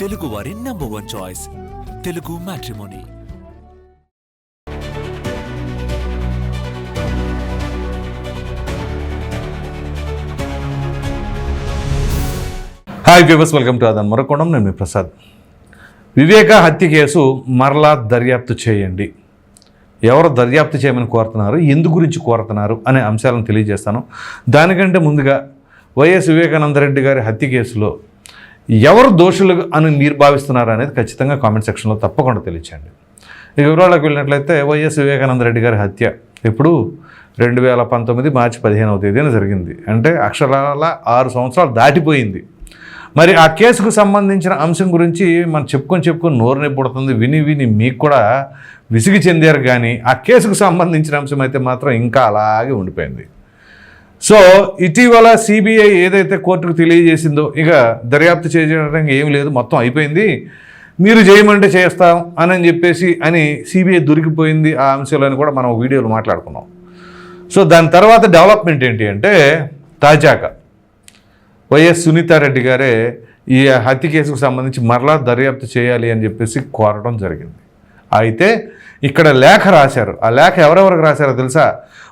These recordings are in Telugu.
తెలుగు వారి number one choice Telugu matrimony hi viewers welcome to అదన్ మరొకొండం నేను మీ ప్రసాద్. వివేక హత్య కేసు మరలా దర్యాప్తు చేయండి. ఎవరు దర్యాప్తు చేయమని కోరుతున్నారు? ఎందు గురించి కోరుతున్నారు? అనే అంశాలను తెలియజేస్తాను. దానికంటే ముందుగా వైఎస్ వివేకానందరెడ్డి గారి హత్య కేసులో ఎవరు దోషులు అని మీరు భావిస్తున్నారు అనేది ఖచ్చితంగా కామెంట్ సెక్షన్లో తప్పకుండా తెలియచేయండి. ఇక వివరాలకు వెళ్ళినట్లయితే వైఎస్ వివేకానందరెడ్డి గారి హత్య ఇప్పుడు రెండు వేల పంతొమ్మిది మార్చి పదిహేనవ తేదీన జరిగింది. అంటే అక్షరాల ఆరు సంవత్సరాలు దాటిపోయింది. మరి ఆ కేసుకు సంబంధించిన అంశం గురించి మనం చెప్పుకొని చెప్పుకొని నోరు నిప్పుడుతుంది విని విని మీకు కూడా విసిగి చెందారు కానీ ఆ కేసుకు సంబంధించిన అంశం అయితే మాత్రం ఇంకా అలాగే ఉండిపోయింది. సో ఇటీవల సిబిఐ ఏదైతే కోర్టుకు తెలియజేసిందో ఇక దర్యాప్తు చేయడానికి ఏమి లేదు మొత్తం అయిపోయింది. మీరు చేయమంటే చేస్తాం అని చెప్పేసి అని సిబిఐ దొరికిపోయింది ఆ అంశాలని కూడా మనం వీడియోలో మాట్లాడుకున్నాం. సో దాని తర్వాత డెవలప్మెంట్ ఏంటి అంటే తాజాగా వైఎస్ సునీతారెడ్డి గారే ఈ హత్య కేసుకు సంబంధించి మరలా దర్యాప్తు చేయాలి అని చెప్పేసి కోరడం జరిగింది. అయితే ఇక్కడ లేఖ రాశారు. ఆ లేఖ ఎవరెవరికి రాశారో తెలుసా?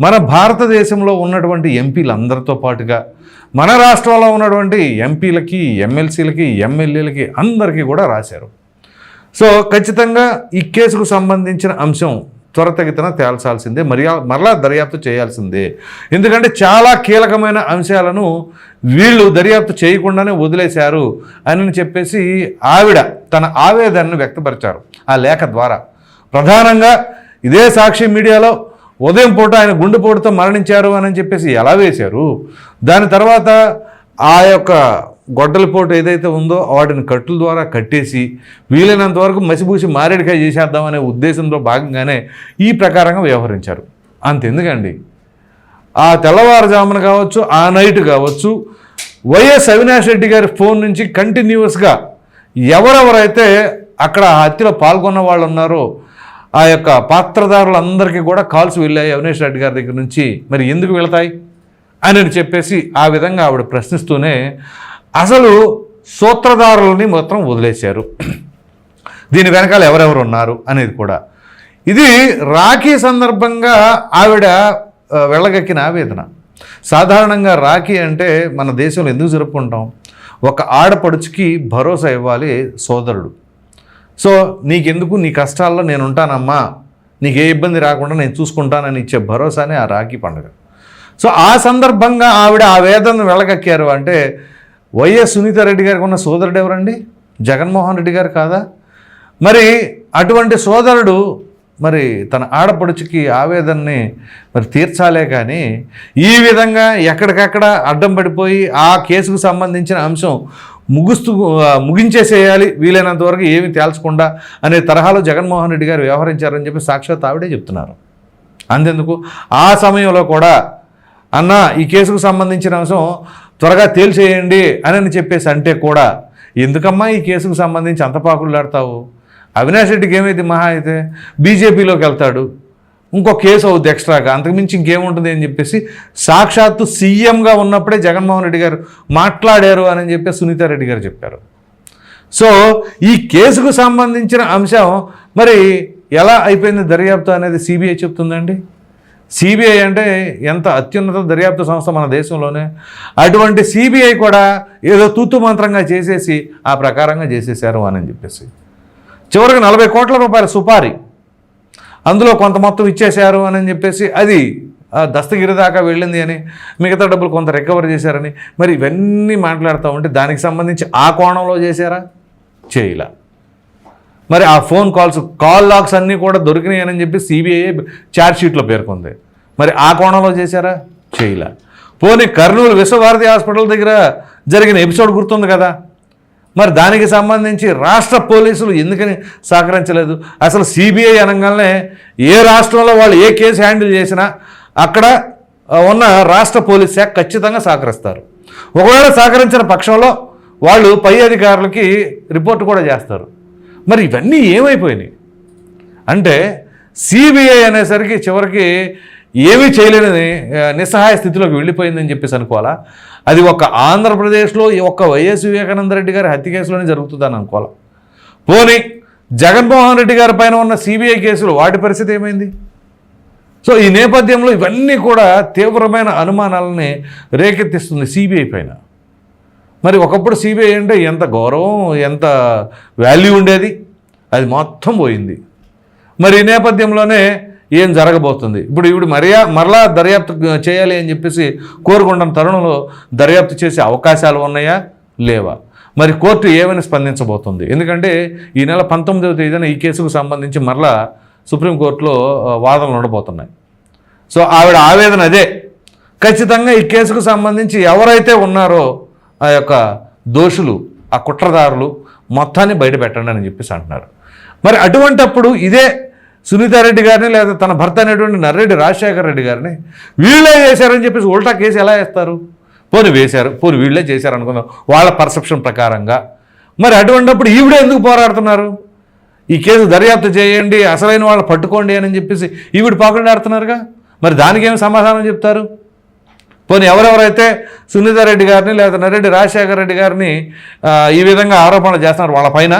మన భారతదేశంలో ఉన్నటువంటి ఎంపీలందరితో పాటుగా మన రాష్ట్రంలో ఉన్నటువంటి ఎంపీలకి ఎమ్మెల్సీలకి ఎమ్మెల్యేలకి అందరికీ కూడా రాశారు. సో ఖచ్చితంగా ఈ కేసుకు సంబంధించిన అంశం త్వరతగితన తేల్చాల్సిందే మరియా మరలా దర్యాప్తు చేయాల్సిందే. ఎందుకంటే చాలా కీలకమైన అంశాలను వీళ్ళు దర్యాప్తు చేయకుండానే వదిలేశారు అని చెప్పేసి ఆవిడ తన ఆవేదనను వ్యక్తపరిచారు ఆ లేఖ ద్వారా. ప్రధానంగా ఇదే సాక్షి మీడియాలో ఉదయం పూట ఆయన గుండెపోటుతో మరణించారు అని చెప్పేసి ఎలా వేశారు? దాని తర్వాత ఆ యొక్క గొడ్డలపోటు ఏదైతే ఉందో వాటిని కట్టుల ద్వారా కట్టేసి వీలైనంత వరకు మసిపూసి మారేడికాయ చేసేద్దామనే ఉద్దేశంలో భాగంగానే ఈ ప్రకారంగా వ్యవహరించారు. అంతెందుకండి? ఆ తెల్లవారుజామున కావచ్చు ఆ నైట్ కావచ్చు వైఎస్ అవినాష్ రెడ్డి గారి ఫోన్ నుంచి కంటిన్యూస్గా ఎవరెవరైతే అక్కడ ఆ హత్యలో పాల్గొన్న వాళ్ళు ఉన్నారో ఆ యొక్క పాత్రదారులందరికీ కూడా కాల్స్ వెళ్ళాయి అవినేష్ రెడ్డి గారి దగ్గర నుంచి. మరి ఎందుకు వెళతాయి? అని చెప్పేసి ఆ విధంగా ఆవిడ ప్రశ్నిస్తూనే అసలు సూత్రధారులని మొత్తం వదిలేశారు. దీని వెనకాల ఎవరెవరు ఉన్నారు అనేది కూడా. ఇది రాఖీ సందర్భంగా ఆవిడ వెళ్ళగక్కిన ఆవేదన. సాధారణంగా రాఖీ అంటే మన దేశంలో ఎందుకు జరుపుకుంటాం? ఒక ఆడపడుచుకి భరోసా ఇవ్వాలి సోదరుడు. సో నీకెందుకు? నీ కష్టాల్లో నేను ఉంటానమ్మా నీకు ఏ ఇబ్బంది రాకుండా నేను చూసుకుంటానని ఇచ్చే భరోసానే ఆ రాఖీ పండుగ. సో ఆ సందర్భంగా ఆవిడ ఆ వేదనను వెళ్ళగక్కారు అంటే వైఎస్ సునీతారెడ్డి గారికి ఉన్న సోదరుడు ఎవరండి? జగన్మోహన్ రెడ్డి గారు కాదా? మరి అటువంటి సోదరుడు మరి తన ఆడపడుచుకి ఆవేదనని మరి తీర్చాలే కానీ ఈ విధంగా ఎక్కడికక్కడ అడ్డం పడిపోయి ఆ కేసుకు సంబంధించిన అంశం ముగుస్తూ ముగించేసేయాలి. వీలైనంత వరకు ఏమి తేల్చకుండా అనే తరహాలో జగన్మోహన్ రెడ్డి గారు వ్యవహరించారని చెప్పి సాక్షాత్ ఆవిడే చెప్తున్నారు. అంతెందుకు? ఆ సమయంలో కూడా అన్న ఈ కేసుకు సంబంధించిన అంశం త్వరగా తేల్చేయండి అని అని చెప్పేసి అంటే కూడా ఎందుకమ్మా ఈ కేసుకు సంబంధించి అంత పాకులాడతావు అవినాష్ రెడ్డికి ఏమైంది మహా అయితే? బీజేపీలోకి వెళ్తాడు. ఇంకో కేసు అవుద్ది ఎక్స్ట్రాగా. అంతకుమించి ఇంకేముంటుంది అని చెప్పేసి సాక్షాత్తు సీఎంగా ఉన్నప్పుడే జగన్మోహన్ రెడ్డి గారు మాట్లాడారు అని చెప్పి సునీతారెడ్డి గారు చెప్పారు. సో ఈ కేసుకు సంబంధించిన అంశం మరి ఎలా అయిపోయింది దర్యాప్తు అనేది సిబిఐ చెప్తుందండి? సిబిఐ అంటే ఎంత అత్యున్నత దర్యాప్తు సంస్థ మన దేశంలోనే. అటువంటి సిబిఐ కూడా ఏదో తూతు మంత్రంగా చేసేసి ఆ ప్రకారంగా చేసేసారు అని చెప్పేసి. చివరికి నలభై కోట్ల రూపాయల సుపారీ. అందులో కొంత మొత్తం ఇచ్చేశారు అని చెప్పేసి అది ఆ, దస్తగిరి దాకా వెళ్ళింది అని మిగతా డబ్బులు కొంత రికవర్ చేశారని మరి ఇవన్నీ మాట్లాడుతూ ఉంటే దానికి సంబంధించి ఆ కోణంలో చేశారా? చేయలా. మరి ఆ ఫోన్ కాల్స్ కాల్ లాగ్స్ అన్నీ కూడా దొరికినాయని చెప్పి సిబిఐ ఛార్జ్ షీట్లో పేర్కొంది. మరి ఆ కోణంలో చేశారా? చేయలే. పోనీ కర్నూలు విశ్వభారతి హాస్పిటల్ దగ్గర జరిగిన ఎపిసోడ్ గుర్తుంది కదా? మరి దానికి సంబంధించి రాష్ట్ర పోలీసులు ఎందుకని సహకరించలేదు? అసలు సిబిఐ అనగానే ఏ రాష్ట్రంలో వాళ్ళు ఏ కేసు హ్యాండిల్ చేసినా అక్కడ ఉన్న రాష్ట్ర పోలీస్ శాఖ ఖచ్చితంగా సహకరిస్తారు. ఒకవేళ సహకరించిన పక్షంలో వాళ్ళు పై అధికారులకి రిపోర్ట్ కూడా చేస్తారు. మరి ఇవన్నీ ఏమైపోయినాయి? అంటే సిబిఐ అనేసరికి చివరికి ఏమీ చేయలేని నిస్సహాయ స్థితిలోకి వెళ్ళిపోయిందని చెప్పేసి అనుకోవాలా? అది ఒక ఆంధ్రప్రదేశ్లో ఈ ఒక్క వైఎస్ వివేకానంద రెడ్డి గారి హత్య కేసులోనే జరుగుతుందని అనుకోవాలా? పోనీ జగన్మోహన్ రెడ్డి గారి పైన ఉన్న సిబిఐ కేసులు వాటి పరిస్థితి ఏమైంది? సో ఈ నేపథ్యంలో ఇవన్నీ కూడా తీవ్రమైన అనుమానాలని రేకెత్తిస్తుంది సిబిఐ పైన. మరి ఒకప్పుడు సిబిఐ అంటే ఎంత గౌరవం ఎంత వాల్యూ ఉండేది? అది మొత్తం పోయింది. మరి ఈ నేపథ్యంలోనే ఏం జరగబోతుంది? ఇప్పుడు ఇప్పుడు మరియా మరలా దర్యాప్తు చేయాలి అని చెప్పేసి కోరుకుంటున్న తరుణంలో దర్యాప్తు చేసే అవకాశాలు ఉన్నాయా? లేవా. మరి కోర్టు ఏమైనా స్పందించబోతుంది? ఎందుకంటే ఈ నెల పంతొమ్మిదవ తేదీన ఈ కేసుకు సంబంధించి మరలా సుప్రీంకోర్టులో వాదనలు ఉండబోతున్నాయి. సో ఆవిడ ఆవేదన అదే. ఖచ్చితంగా ఈ కేసుకు సంబంధించి ఎవరైతే ఉన్నారో ఆ యొక్క దోషులు ఆ కుట్రదారులు మొత్తాన్ని బయట పెట్టండి అని చెప్పేసి అంటున్నారు. మరి అటువంటప్పుడు ఇదే సునీతారెడ్డి గారిని లేదా తన భర్త అనేటువంటి నర్రెడ్డి రాజశేఖర రెడ్డి గారిని వీళ్ళే చేశారని చెప్పేసి ఉల్టా కేసు ఎలా వేస్తారు? పోనీ వేశారు పోని వీళ్ళే చేశారు అనుకుందాం. వాళ్ళ పర్సెప్షన్ ప్రకారంగా. మరి అటువంటిప్పుడు ఈవిడే ఎందుకు పోరాడుతున్నారు? ఈ కేసు దర్యాప్తు చేయండి అసలైన వాళ్ళు పట్టుకోండి అని చెప్పేసి ఈవిడ పాకులాడుతున్నారుగా మరి దానికి ఏమి సమాధానం చెప్తారు? పోనీ ఎవరెవరైతే సునీతారెడ్డి గారిని లేదా నరెడ్డి రాజశేఖర రెడ్డి గారిని ఈ విధంగా ఆరోపణలు చేస్తున్నారు వాళ్ళ పైన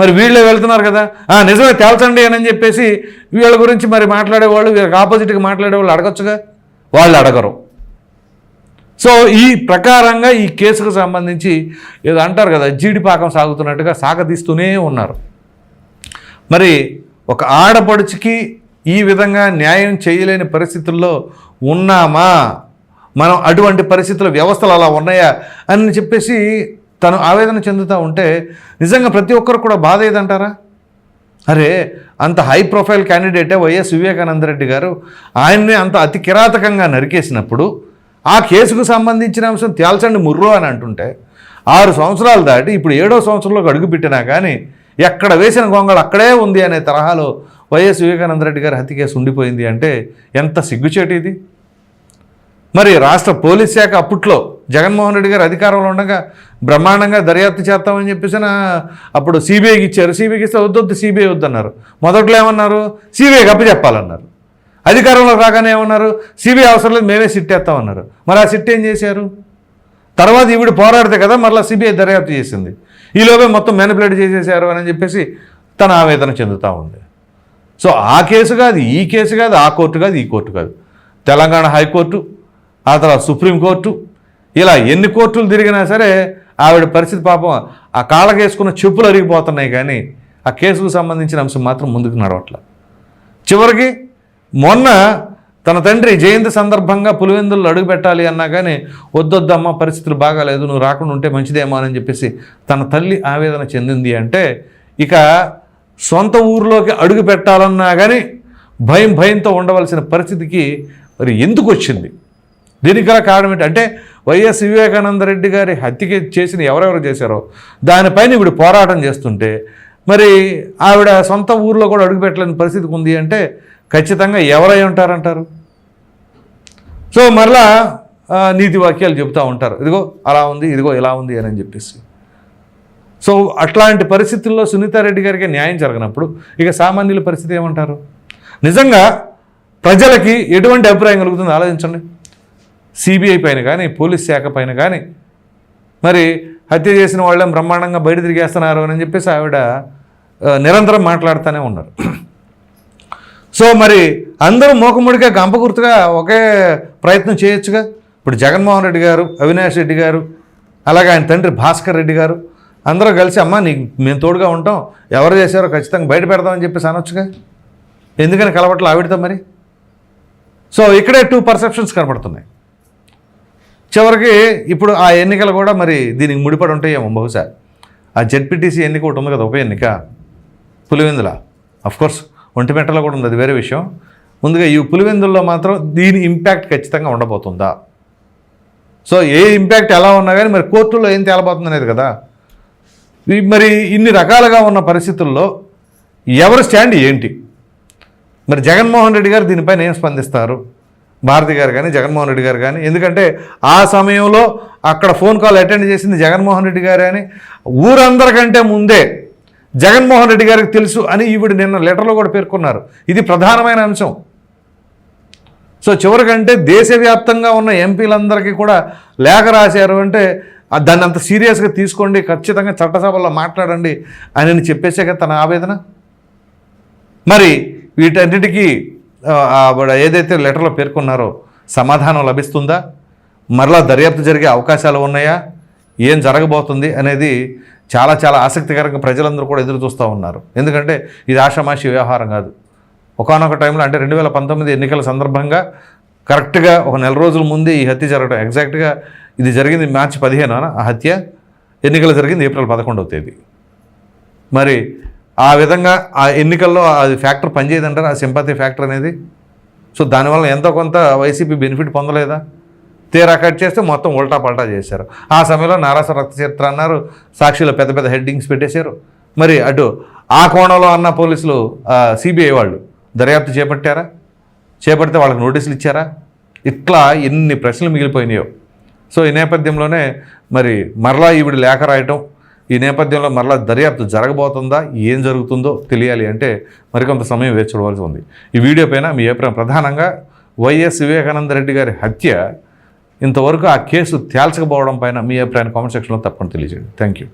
మరి వీళ్ళే వెళ్తున్నారు కదా. "ఆ, నిజమే తేల్చండి అని చెప్పేసి వీళ్ళ గురించి మరి మాట్లాడేవాళ్ళు వీళ్ళకి ఆపోజిట్గా మాట్లాడేవాళ్ళు అడగచ్చుగా? వాళ్ళు అడగరు. సో ఈ ప్రకారంగా ఈ కేసుకు సంబంధించి ఏదో అంటారు కదా జీడిపాకం సాగుతున్నట్టుగా సాగదీస్తూనే ఉన్నారు. మరి ఒక ఆడపడుచుకి ఈ విధంగా న్యాయం చేయలేని పరిస్థితుల్లో ఉన్నామా? మనం అటువంటి పరిస్థితుల వ్యవస్థలు అలా ఉన్నాయా? అని చెప్పేసి తను ఆవేదన చెందుతూ ఉంటే నిజంగా ప్రతి ఒక్కరు కూడా బాధ ఏదంటారా? అరే అంత హై ప్రొఫైల్ క్యాండిడేటే వైఎస్ వివేకానంద రెడ్డి గారు ఆయన్ని అంత అతి కిరాతకంగా నరికేసినప్పుడు ఆ కేసుకు సంబంధించిన అంశం తేల్చండి ముర్రు అని అంటుంటే ఆరు సంవత్సరాలు దాటి ఇప్పుడు ఏడో సంవత్సరంలోకి అడుగుపెట్టినా కానీ ఎక్కడ వేసిన గొంగళ అక్కడే ఉంది అనే తరహాలో వైఎస్ వివేకానంద రెడ్డి గారి హత్య కేసు ఉండిపోయింది అంటే ఎంత సిగ్గుచేటు ఇది? మరి రాష్ట్ర పోలీస్ శాఖ అప్పట్లో జగన్మోహన్ రెడ్డి గారు అధికారంలో ఉండగా బ్రహ్మాండంగా దర్యాప్తు చేస్తామని చెప్పేసి అప్పుడు సిబిఐకి ఇచ్చారు. సిబిఐకి ఇస్తే వద్దొద్దు సిబిఐ వద్దన్నారు. మొదట్లో ఏమన్నారు? సిబిఐకి అప్పచెప్పాలన్నారు. అధికారంలో రాగానే ఏమన్నారు? సిబిఐ అవసరం లేదు మేమే సిట్ వేస్తామన్నారు మరి ఆ సిట్ ఏం చేశారు? తర్వాత ఈవిడ పోరాడితే కదా మరలా సిబిఐ దర్యాప్తు చేసింది. ఈలోపే మొత్తం మ్యానిపులేట్ చేసేసారు అని చెప్పేసి తన ఆవేదన చెందుతూ ఉంది. సో ఆ కేసు కాదు ఈ కేసు కాదు ఆ కోర్టు కాదు ఈ కోర్టు కాదు. తెలంగాణ హైకోర్టు ఆ తర్వాత సుప్రీంకోర్టు ఇలా ఎన్ని కోర్టులు తిరిగినా సరే ఆవిడ పరిస్థితి పాపం ఆ కాళ్ళకేసుకున్న చెప్పులు అరిగిపోతున్నాయి కానీ ఆ కేసుకు సంబంధించిన అంశం మాత్రం ముందుకు నడవట్ల. చివరికి మొన్న తన తండ్రి జయంతి సందర్భంగా పులివెందుల్లో అడుగు పెట్టాలి అన్నా కానీ వద్దొద్దమ్మ పరిస్థితులు బాగాలేదు నువ్వు రాకుండా ఉంటే మంచిదేమో అని చెప్పేసి తన తల్లి ఆవేదన చెందింది అంటే ఇక సొంత ఊరిలోకి అడుగు పెట్టాలన్నా కానీ భయం భయంతో ఉండవలసిన పరిస్థితికి మరి ఎందుకు వచ్చింది? దీనికి గల కారణం ఏంటి? అంటే వైఎస్ వివేకానంద రెడ్డి గారి హత్యకి చేసిన ఎవరెవరు చేశారో దానిపైన ఇప్పుడు పోరాటం చేస్తుంటే మరి ఆవిడ సొంత ఊర్లో కూడా అడుగుపెట్టలేని పరిస్థితికి ఉంది అంటే ఖచ్చితంగా ఎవరై ఉంటారంటారు? సో మరలా నీతి వాక్యాలు చెబుతూ ఉంటారు. ఇదిగో అలా ఉంది ఇదిగో ఇలా ఉంది అని చెప్పేసి. సో అట్లాంటి పరిస్థితుల్లో సునీతారెడ్డి గారికి న్యాయం జరగనప్పుడు ఇక సామాన్యుల పరిస్థితి ఏమంటారు? నిజంగా ప్రజలకి ఎటువంటి అభిప్రాయం కలుగుతుంది ఆలోచించండి. సిబిఐ పైన కానీ పోలీస్ శాఖ పైన కానీ మరి హత్య చేసిన వాళ్ళని బ్రహ్మాండంగా బయట తిరిగేస్తున్నారు అని చెప్పేసి ఆవిడ నిరంతరం మాట్లాడుతూనే ఉన్నారు. సో మరి అందరూ మూకముడిగా గంపగుర్తుగా ఒకే ప్రయత్నం చేయొచ్చుగా? ఇప్పుడు జగన్మోహన్ రెడ్డి గారు అవినాష్ రెడ్డి గారు అలాగే ఆయన తండ్రి భాస్కర్ రెడ్డి గారు అందరూ కలిసి అమ్మ నీకు మేము తోడుగా ఉంటాం ఎవరు చేశారో ఖచ్చితంగా బయట పెడదామని చెప్పేసి అనొచ్చుగా? ఎందుకని కలవట్లు ఆవిడతో మరి? సో ఇక్కడే టూ పర్సెప్షన్స్ కనబడుతున్నాయి. చివరికి ఇప్పుడు ఆ ఎన్నికలు కూడా మరి దీనికి ముడిపడి ఉంటాయేమో బహుశా. ఆ జెడ్పీటీసీ ఎన్నిక ఒకటి ఉంది కదా ఉప ఎన్నిక. పులివెందుల. అఫ్కోర్స్ ఒంటిమెట్టలో కూడా ఉంది అది వేరే విషయం. ముందుగా ఈ పులివెందుల్లో మాత్రం దీని ఇంపాక్ట్ ఖచ్చితంగా ఉండబోతుందా? సో ఏ ఇంపాక్ట్ ఎలా ఉన్నా కానీ మరి కోర్టులో ఏం తేలబోతుంది అనేది కదా. మరి ఇన్ని రకాలుగా ఉన్న పరిస్థితుల్లో ఎవరు స్టాండ్ ఏంటి? మరి జగన్మోహన్ రెడ్డి గారు దీనిపైన ఏం స్పందిస్తారు? భారతి గారు కానీ జగన్మోహన్ రెడ్డి గారు కానీ. ఎందుకంటే ఆ సమయంలో అక్కడ ఫోన్ కాల్ అటెండ్ చేసింది జగన్మోహన్ రెడ్డి గారు అని. ఊరందరికంటే ముందే జగన్మోహన్ రెడ్డి గారికి తెలుసు అని ఈవిడ నిన్న లెటర్లో కూడా పేర్కొన్నారు. ఇది ప్రధానమైన అంశం. సో చివరికంటే దేశవ్యాప్తంగా ఉన్న ఎంపీలందరికీ కూడా లేఖ రాశారు అంటే దాన్ని అంత సీరియస్గా తీసుకోండి ఖచ్చితంగా చట్టసభలో మాట్లాడండి అని చెప్పేసే కదా తన ఆవేదన. మరి వీటన్నిటికీ ఏదైతే లెటర్లో పేర్కొన్నారో సమాధానం లభిస్తుందా? మరలా దర్యాప్తు జరిగే అవకాశాలు ఉన్నాయా? ఏం జరగబోతుంది అనేది చాలా చాలా ఆసక్తికరంగా ప్రజలందరూ కూడా ఎదురు చూస్తూ ఉన్నారు. ఎందుకంటే ఇది ఆషామాషి వ్యవహారం కాదు. ఒకనొక టైంలో అంటే రెండు వేల పంతొమ్మిది ఎన్నికల సందర్భంగా కరెక్ట్గా ఒక నెల రోజుల ముందే ఈ హత్య జరగడం ఎగ్జాక్ట్గా ఇది జరిగింది మార్చి పదిహేను ఆ హత్య ఎన్నికలు జరిగింది ఏప్రిల్ పదకొండవ తేదీ. మరి ఆ విధంగా ఆ ఎన్నికల్లో అది ఫ్యాక్టర్ పనిచేయదంటారు? ఆ సింపతి ఫ్యాక్టర్ అనేది? సో దానివల్ల ఎంతో కొంత వైసీపీ బెనిఫిట్ పొందలేదా? తీరా కట్ చేస్తే మొత్తం ఉల్టా పల్టా చేశారు. ఆ సమయంలో నారాస రక్త అన్నారు సాక్షిలో పెద్ద పెద్ద హెడ్డింగ్స్ పెట్టేశారు. మరి అటు ఆ కోణంలో అన్న పోలీసులు సిబిఐ వాళ్ళు దర్యాప్తు చేపట్టారా? చేపడితే వాళ్ళకి నోటీసులు ఇచ్చారా? ఇట్లా ఎన్ని ప్రశ్నలు మిగిలిపోయినాయో. సో ఈ నేపథ్యంలోనే మరి మరలా ఈవిడ లేఖ రాయటం ఈ నేపథ్యంలో మరలా దర్యాప్తు జరగబోతుందా? ఏం జరుగుతుందో తెలియాలి అంటే మరికొంత సమయం వేచి చూడవలసి ఉంది. ఈ వీడియో పైన మీ అభిప్రాయం. ప్రధానంగా వైఎస్ వివేకానంద రెడ్డి గారి హత్య ఇంతవరకు ఆ కేసు తేల్చకపోవడం పైన మీ అభిప్రాయాన్ని కామెంట్ సెక్షన్లో తప్పకుండా తెలియజేయండి. Thank you